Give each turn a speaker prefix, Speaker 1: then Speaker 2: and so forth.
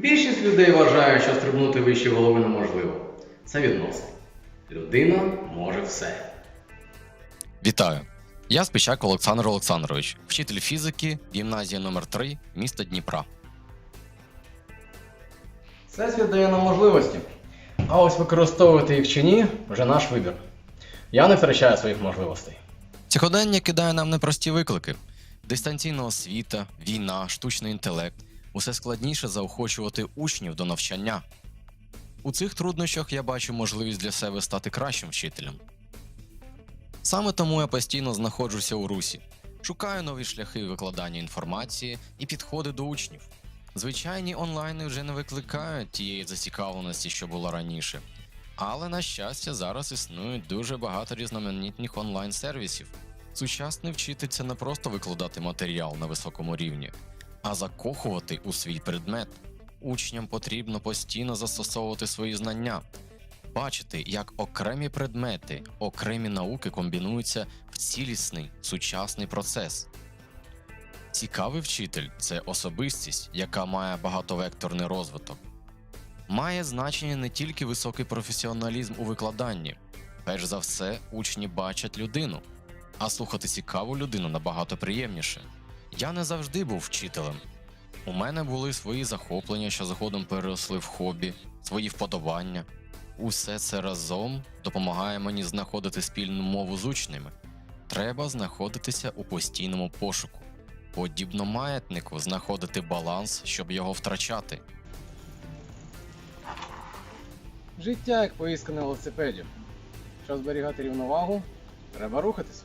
Speaker 1: Більшість людей вважає, що стрибнути вище голови неможливо. Це відносно. Людина може все.
Speaker 2: Вітаю! Я Спичак Олександр Олександрович, вчитель фізики, гімназія номер 3 міста Дніпра.
Speaker 1: Всесвіт дає нам можливості. А ось використовувати їх чи ні вже наш вибір. Я не втрачаю своїх можливостей.
Speaker 2: Сьогодення кидає нам непрості виклики: дистанційна освіта, війна, штучний інтелект. Усе складніше заохочувати учнів до навчання. У цих труднощах я бачу можливість для себе стати кращим вчителем. Саме тому я постійно знаходжуся у русі, шукаю нові шляхи викладання інформації і підходи до учнів. Звичайні онлайни вже не викликають тієї зацікавленості, що було раніше. Але на щастя, зараз існують дуже багато різноманітних онлайн-сервісів. Сучасний вчитель це не просто викладати матеріал на високому рівні, а закохувати у свій предмет. Учням потрібно постійно застосовувати свої знання, бачити, як окремі предмети, окремі науки комбінуються в цілісний сучасний процес. Цікавий вчитель це особистість, яка має багатовекторний розвиток. Має значення не тільки високий професіоналізм у викладанні. Перш за все, учні бачать людину, а слухати цікаву людину набагато приємніше. Я не завжди був вчителем. У мене були свої захоплення, що згодом переросли в хобі, свої вподобання. Усе це разом допомагає мені знаходити спільну мову з учнями. Треба знаходитися у постійному пошуку. Подібно маятнику знаходити баланс, щоб його втрачати.
Speaker 1: Життя як поїздка на велосипеді. Щоб зберігати рівновагу, треба рухатися.